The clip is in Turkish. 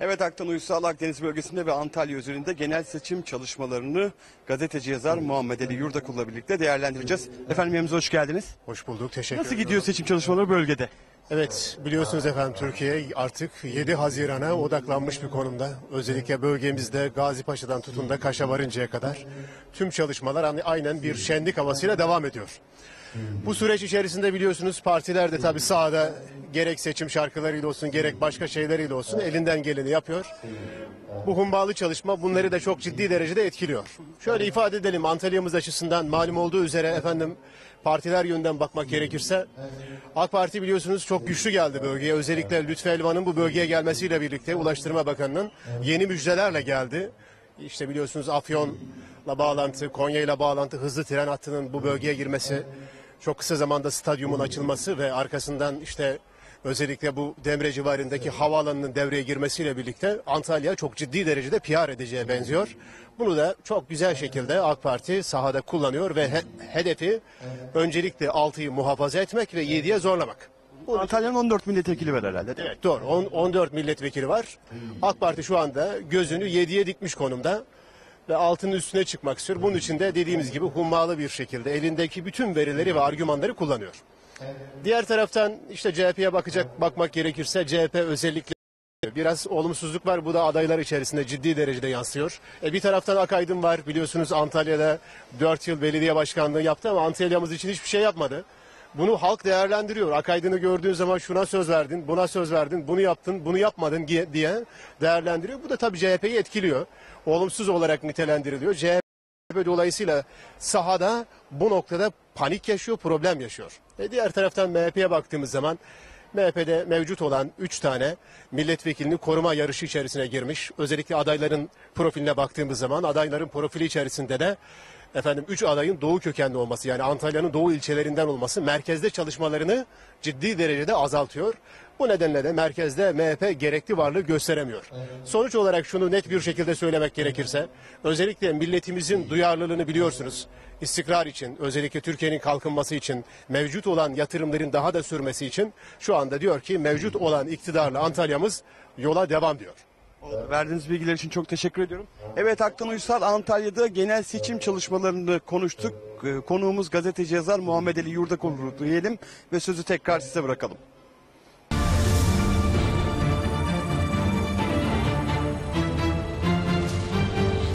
Evet Aktan Uysal Akdeniz bölgesinde ve Antalya üzerinde genel seçim çalışmalarını gazeteci yazar Muhammed Ali Yurdakul'la birlikte değerlendireceğiz. Efendim yerimize hoş geldiniz. Hoş bulduk. Teşekkür Nasıl gidiyor seçim çalışmaları bölgede? Evet biliyorsunuz efendim Türkiye artık 7 Haziran'a odaklanmış bir konumda. Özellikle bölgemizde Gazi Paşa'dan tutun da Kaş'a varıncaya kadar tüm çalışmalar aynen bir şenlik havasıyla devam ediyor. Bu süreç içerisinde biliyorsunuz partiler de tabii sahada gerek seçim şarkılarıyla olsun gerek başka şeyleriyle olsun elinden geleni yapıyor. Bu hummalı çalışma bunları da çok ciddi derecede etkiliyor. Şöyle ifade edelim Antalya'mız açısından malum olduğu üzere efendim partiler yönden bakmak gerekirse AK Parti biliyorsunuz çok güçlü geldi bölgeye. Özellikle Lütfü Elvan'ın bu bölgeye gelmesiyle birlikte Ulaştırma Bakanı'nın yeni müjdelerle geldi. İşte biliyorsunuz Afyon'la bağlantı, Konya'yla bağlantı, hızlı tren hattının bu bölgeye girmesi, çok kısa zamanda stadyumun açılması ve arkasından işte özellikle bu Demre civarındaki havaalanının devreye girmesiyle birlikte Antalya çok ciddi derecede PR edeceğe benziyor. Bunu da çok güzel şekilde AK Parti sahada kullanıyor ve he- hedefi öncelikle 6'yı muhafaza etmek ve 7'ye zorlamak. Antalya'nın 14 milletvekili var herhalde değil mi? Evet doğru. On- 14 milletvekili var. AK Parti şu anda gözünü 7'ye dikmiş konumda ve altının üstüne çıkmak istiyor. Bunun için de dediğimiz gibi hummalı bir şekilde elindeki bütün verileri ve argümanları kullanıyor. Diğer taraftan işte CHP'ye bakacak bakmak gerekirse CHP özellikle biraz olumsuzluk var. Bu da adaylar içerisinde ciddi derecede yansıyor. E bir taraftan Akaydın var. Biliyorsunuz Antalya'da 4 yıl belediye başkanlığı yaptı ama Antalya'mız için hiçbir şey yapmadı. Bunu halk değerlendiriyor. Akaydın'ı gördüğün zaman şuna söz verdin, buna söz verdin, bunu yaptın, bunu yapmadın diye değerlendiriyor. Bu da tabii CHP'yi etkiliyor. Olumsuz olarak nitelendiriliyor. CHP dolayısıyla sahada bu noktada panik yaşıyor, problem yaşıyor. E diğer taraftan MHP'ye baktığımız zaman MHP'de mevcut olan 3 tane milletvekilini koruma yarışı içerisine girmiş. Özellikle adayların profiline baktığımız zaman adayların profili içerisinde de efendim 3 adayın doğu kökenli olması yani Antalya'nın doğu ilçelerinden olması merkezde çalışmalarını ciddi derecede azaltıyor. Bu nedenle de merkezde MHP gerekli varlığı gösteremiyor. Sonuç olarak şunu net bir şekilde söylemek gerekirse özellikle milletimizin duyarlılığını biliyorsunuz. İstikrar için özellikle Türkiye'nin kalkınması için mevcut olan yatırımların daha da sürmesi için şu anda diyor ki mevcut olan iktidarla Antalya'mız yola devam diyor. Verdiğiniz bilgiler için çok teşekkür ediyorum. Evet Aktan Uysal Antalya'da genel seçim çalışmalarını konuştuk. Ee, Konuğumuz gazeteci yazar Muhammed Ali Yurdakul diyelim ve sözü tekrar size bırakalım.